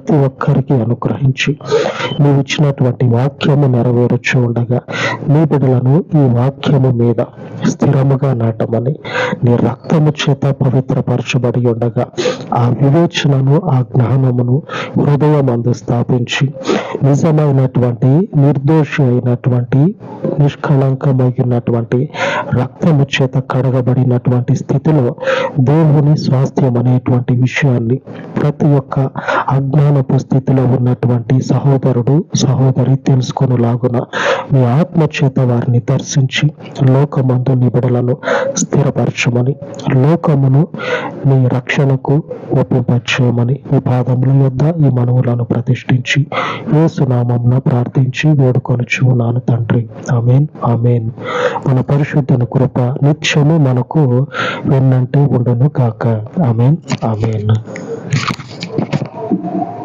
ప్రతి ఒక్కరికి అనుగ్రహించి నీవు ఇచ్చినటువంటి వాక్యము నెరవేర్చు ఉండగా నీ బిడ్డలను ఈ వాక్యము మీద స్థిరముగా నాటమని నీ రక్తము చేత పవిత్రపరచబడి ఉండగా ఆ వివేచనను ఆ జ్ఞానమును హృదయం అందు స్థాపించి నిజమైనటువంటి నిర్దోషి అయినటువంటి నిష్కళంకమైనటువంటి రక్తము చేత కడగబడినటువంటి స్థితిలో దేవుని స్వాస్థ్యం అనేటువంటి విషయాన్ని ప్రతి ఒక్క అజ్ఞానపు స్థితిలో ఉన్నటువంటి సహోదరుడు సహోదరి తెలుసుకొనులాగున మీ ఆత్మ చేత వారిని దర్శించి లోకమందు నిబిడలను స్థిరపరచమని లోకమును నీ రక్షణకు ఒప్పింపచేయమని మీ పాదముల యొద్ద ఈ మనవులను ప్రతిష్ఠించి ఏసునామంన ప్రార్థించి వేడుకొనుచు నాను తండ్రి. Amen amen. మన పరిశుద్ధన కృప నిత్యము మనకు వెన్నంటే ఉండను కాక ఆమెన్ ఆమెన్.